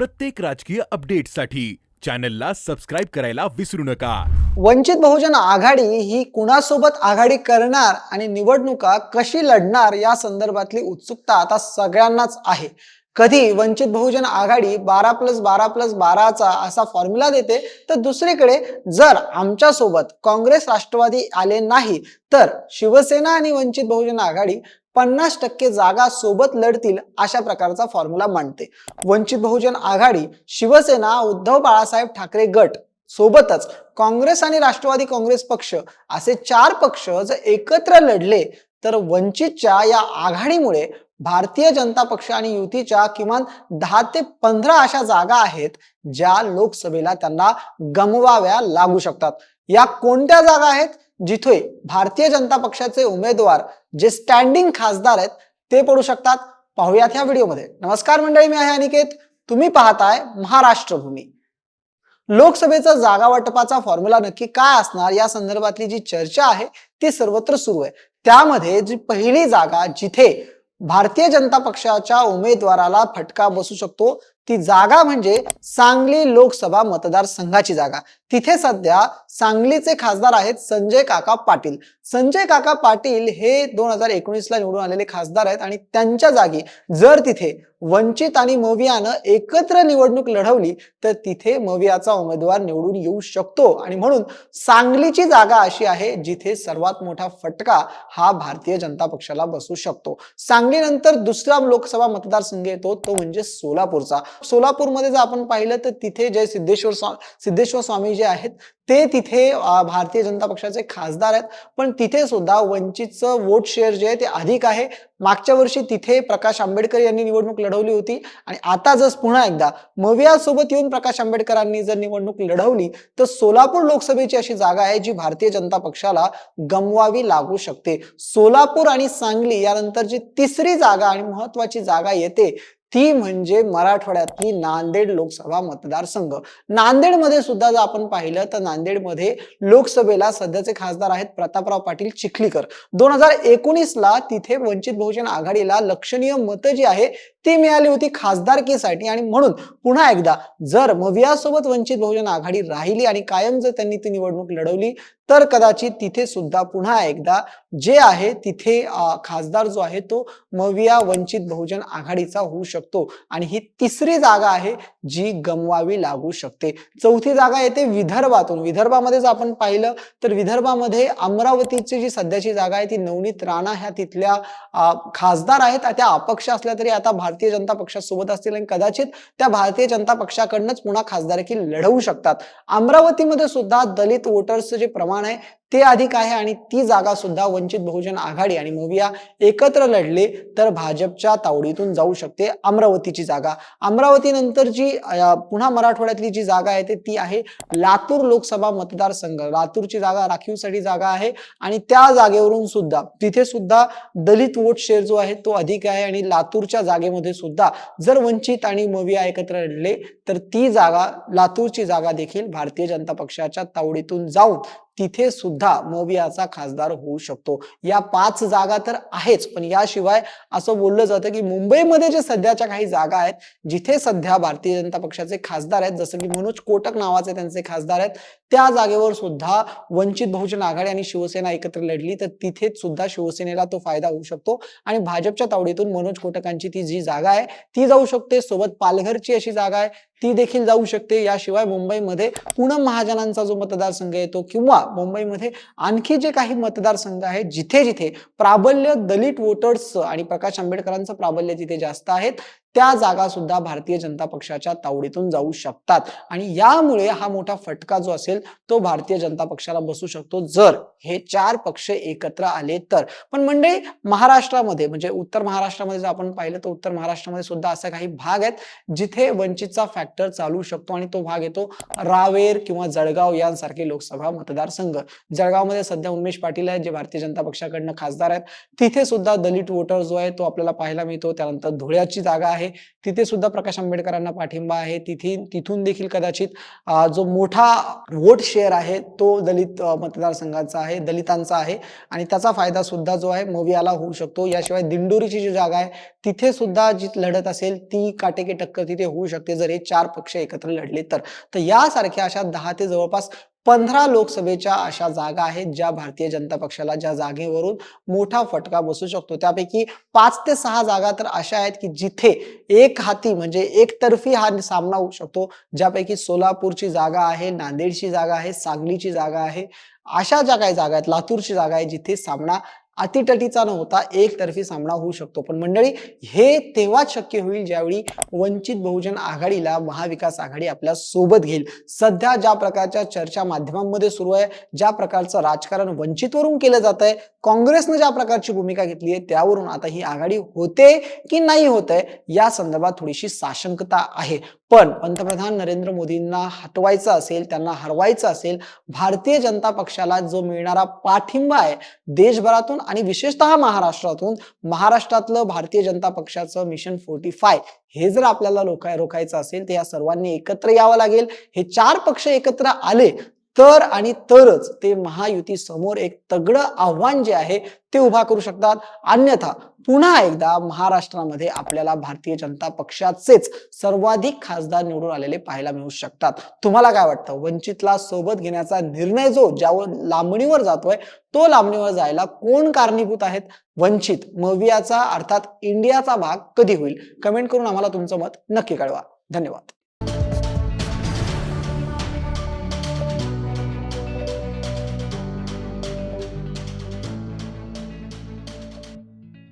प्रत्येक राजकीय अपडेटसाठी चॅनलला सबस्क्राईब करायला विसरू नका. वंचित बहुजन आघाडी ही कुणासोबत आघाडी करणार आणि निवडणुका कशी लढणार या संदर्भातली उत्सुकता आता सगळ्यांनाच आहे. कधी वंचित बहुजन आघाडी बारा प्लस बारा प्लस बाराचा असा फॉर्म्युला देते तर दुसरीकडे जर आमच्यासोबत काँग्रेस राष्ट्रवादी आले नाही तर शिवसेना आणि वंचित बहुजन आघाडी पन्नास टक्के जागा सोबत लढतील अशा प्रकारचा फॉर्म्युला मांडते. वंचित बहुजन आघाडी शिवसेना उद्धव बाळासाहेब ठाकरे गट सोबतच काँग्रेस आणि राष्ट्रवादी काँग्रेस पक्ष असे चार पक्ष जर एकत्र लढले तर वंचितच्या या आघाडीमुळे भारतीय जनता पक्ष आणि युतीच्या किमान दहा ते पंधरा अशा जागा आहेत ज्या लोकसभेला त्यांना गमवाव्या लागू शकतात. या कोणत्या जागा आहेत? जिथे भारतीय जनता पक्षाचे उमेदवार जे स्टँडिंग खासदार आहेत ते पडू शकतात. पाहूयात ह्या व्हिडिओमध्ये. नमस्कार मंडळी मी आहे अनिकेत. तुम्ही पाहताय महाराष्ट्र भूमी लोकसभेचा जागा वाटपाचा फॉर्म्युला नक्की काय असणार? या संदर्भातली जी चर्चा आहे ती सर्वत्र सुरू आहे. त्यामध्ये जी पहिली जागा जिथे भारतीय जनता पक्षाच्या उमेदवाराला फटका बसू शकतो ती जागा म्हणजे सांगली लोकसभा मतदारसंघाची जागा. तिथे सध्या सांगलीचे खासदार आहेत संजय काका पाटील. संजय काका पाटील हे दोन हजार एकोणीसला निवडून आलेले खासदार आहेत आणि त्यांच्या जागी जर तिथे वंचित आणि मवियानं एकत्र निवडणूक लढवली तर तिथे मवियाचा उमेदवार निवडून येऊ शकतो. आणि म्हणून सांगलीची जागा अशी आहे जिथे सर्वात मोठा फटका हा भारतीय जनता पक्षाला बसू शकतो. सांगलीनंतर दुसरा लोकसभा मतदारसंघ येतो तो म्हणजे सोलापूरचा. सोलापूरमध्ये जर आपण पाहिलं तर तिथे जय सिद्धेश्वर स्वा सिद्धेश्वर स्वामी जे आहेत ते तिथे भारतीय जनता पक्षाचे खासदार आहेत. पण तिथे सुद्धा वंचितचं वोट शेअर जे आहे ते अधिक आहे. मागच्या वर्षी तिथे प्रकाश आंबेडकर यांनी निवडणूक लढवली होती. आणि आता जर पुन्हा एकदा मविया सोबत येऊन प्रकाश आंबेडकरांनी जर निवडणूक लढवली तर सोलापूर लोकसभेची अशी जागा आहे जी भारतीय जनता पक्षाला गमवावी लागू शकते. सोलापूर आणि सांगली यानंतर जी तिसरी जागा आणि महत्वाची जागा येते. ती म्हणजे मराठवाड्यातली नांदेड लोकसभा मतदारसंघ. नांदेडमध्ये सुद्धा जर आपण पाहिलं तर नांदेडमध्ये लोकसभेला सध्याचे खासदार आहेत प्रतापराव पाटील चिखलीकर. दोन हजार एकोणीस ला तिथे वंचित बहुजन आघाडीला लक्षणीय मतं जी आहे ती मिळाली होती खासदारकीसाठी. आणि म्हणून पुन्हा एकदा जर मवियासोबत वंचित बहुजन आघाडी राहिली आणि कायम जर त्यांनी ती निवडणूक लढवली तर कदाचित तिथे सुद्धा पुन्हा एकदा जे आहे तिथे खासदार जो आहे तो मविया वंचित बहुजन आघाडीचा होऊ शकतो. आणि ही तिसरी जागा आहे जी गमवावी लागू शकते. चौथी जागा येते विदर्भातून. विदर्भामध्ये जर आपण पाहिलं तर विदर्भामध्ये अमरावतीची जी सध्याची जागा आहे ती नवनीत राणा ह्या तिथल्या खासदार आहेत. त्या अपक्ष असल्या तरी आता भारतीय जनता पक्षासोबत असतील आणि कदाचित त्या भारतीय जनता पक्षाकडनंच पुन्हा खासदारकी लढवू शकतात. अमरावतीमध्ये सुद्धा दलित वोटर्सचं जे प्रमाण आहे ते अधिक आहे आणि ती जागा सुद्धा वंचित बहुजन आघाडी आणि मोविया एकत्र लढले तर भाजपच्या तावडीतून जाऊ शकते. अमरावतीची जागा. अमरावती नंतर जी पुन्हा मराठवाड्यातली जी जागा आहे ती आहे लातूर लोकसभा मतदारसंघ. लातूरची जागा राखीवसाठी जागा आहे आणि त्या जागेवरून सुद्धा तिथे सुद्धा दलित वोट शेअर जो आहे तो अधिक आहे आणि लातूरच्या जागेमध्ये सुद्धा जर वंचित आणि मविया एकत्र लढले तर ती जागा लातूरची जागा देखील भारतीय जनता पक्षाच्या तावडीतून जाऊन तिथे सुद्धा मवियाचा खासदार होऊ शकतो. या पाच जागा तर आहेच पण याशिवाय असं बोललं जातं की मुंबईमध्ये जे सध्याच्या काही जागा आहेत जिथे सध्या भारतीय जनता पक्षाचे खासदार आहेत जसं की मनोज कोटक नावाचे त्यांचे खासदार आहेत त्या जागेवर सुद्धा वंचित बहुजन आघाडी आणि शिवसेना एकत्र लढली तर तिथेच सुद्धा शिवसेनेला तो फायदा होऊ शकतो. आणि भाजपच्या तावडीतून मनोज कोटकांची ती जी जागा आहे ती जाऊ शकते. सोबत पालघरची अशी जागा आहे ती देखील जाऊ शकते. याशिवाय मुंबईमध्ये पूनम महाजनांचा जो मतदारसंघ येतो किंवा मुंबईमध्ये आणखी जे काही मतदारसंघ आहेत जिथे जिथे प्राबल्य दलित वोटर्स आणि प्रकाश आंबेडकरांचं प्राबल्य जिथे जास्त आहेत त्या जागा सुद्धा भारतीय जनता पक्षाच्या तावडीतून जाऊ शकतात. आणि यामुळे हा मोठा फटका जो असेल तो भारतीय जनता पक्षाला बसू शकतो. जर हे चार पक्ष एकत्र आले तर. पण म्हणजे महाराष्ट्रामध्ये म्हणजे उत्तर महाराष्ट्रामध्ये जर आपण पाहिलं तर उत्तर महाराष्ट्रामध्ये सुद्धा असा काही भाग आहेत जिथे वंचितचा फॅक्टर चालू शकतो आणि तो भाग येतो रावेर किंवा जळगाव यांसारखे लोकसभा मतदारसंघ. जळगावमध्ये सध्या उमेश पाटील आहेत जे भारतीय जनता पक्षाकडनं खासदार आहेत. तिथे सुद्धा दलित वोटर जो आहे तो आपल्याला पाहायला मिळतो. त्यानंतर धुळ्याची जागा आहे. आहे. तिथे सुद्धा प्रकाश आंबेडकरांना पाठिंबा आहे. तिथे तिथून देखील कदाचित जो मोठा वोट शेअर आहे तो दलित मतदारसंघाचा आहे दलितांचा आहे. आणि त्याचा फायदा सुद्धा जो आहे मोवियाला होऊ शकतो. याशिवाय दिंडोरीची जी जागा आहे तिथे सुद्धा जी लढत असेल ती काटेकी टक्कर तिथे होऊ शकते. जर हे चार पक्ष एकत्र लढले तर. तर यासारख्या अशा दहा ते जवळपास पंधरा लोकसभेच्या अशा जागा आहेत ज्या भारतीय जनता पक्षाला ज्या जागेवरून मोठा फटका बसू शकतो. त्यापैकी पाच ते सहा जागा तर अशा आहेत की जिथे एक हाती म्हणजे एकतर्फी हा सामना होऊ शकतो. ज्यापैकी सोलापूरची जागा आहे नांदेडची जागा आहे सांगलीची जागा आहे. अशा ज्या काही जागा आहेत लातूरची जागा आहे जिथे सामना अतिटटीचा न होता एकतर्फी सामना होऊ शकतो. पण मंडळी हे तेव्हाच शक्य होईल ज्यावेळी वंचित बहुजन आघाडीला महाविकास आघाडी आपल्यासोबत घेईल. सध्या ज्या प्रकारच्या चर्चा माध्यमांमध्ये सुरू आहे ज्या प्रकारचं राजकारण वंचितवरून केलं जात आहे काँग्रेसनं ज्या प्रकारची भूमिका घेतली आहे त्यावरून आता ही आघाडी होते की नाही होत आहे या संदर्भात थोडीशी साशंकता आहे. पण पंतप्रधान नरेंद्र मोदींना हटवायचं असेल त्यांना हरवायचं असेल भारतीय जनता पक्षाला जो मिळणारा पाठिंबा आहे देशभरातून आणि विशेषतः महाराष्ट्रातून महाराष्ट्रातलं भारतीय जनता पक्षाचं मिशन फोर्टी फाय हे जर आपल्याला रोखाय रोखायचं असेल तर या सर्वांनी एकत्र यावं लागेल. हे चार पक्ष एकत्र आले तर आणि तरच ते महायुती समोर एक तगडं आव्हान जे आहे ते उभा करू शकतात. अन्यथा पुन्हा एकदा महाराष्ट्रामध्ये आपल्याला भारतीय जनता पक्षाचेच सर्वाधिक खासदार निवडून आलेले पाहायला मिळू शकतात. तुम्हाला काय वाटतं? वंचितला सोबत घेण्याचा निर्णय जो ज्यावर लांबणीवर जातोय तो लांबणीवर जायला कोण कारणीभूत आहेत? वंचित मवियाचा अर्थात इंडियाचा भाग कधी होईल? कमेंट करून आम्हाला तुमचं मत नक्की कळवा. धन्यवाद.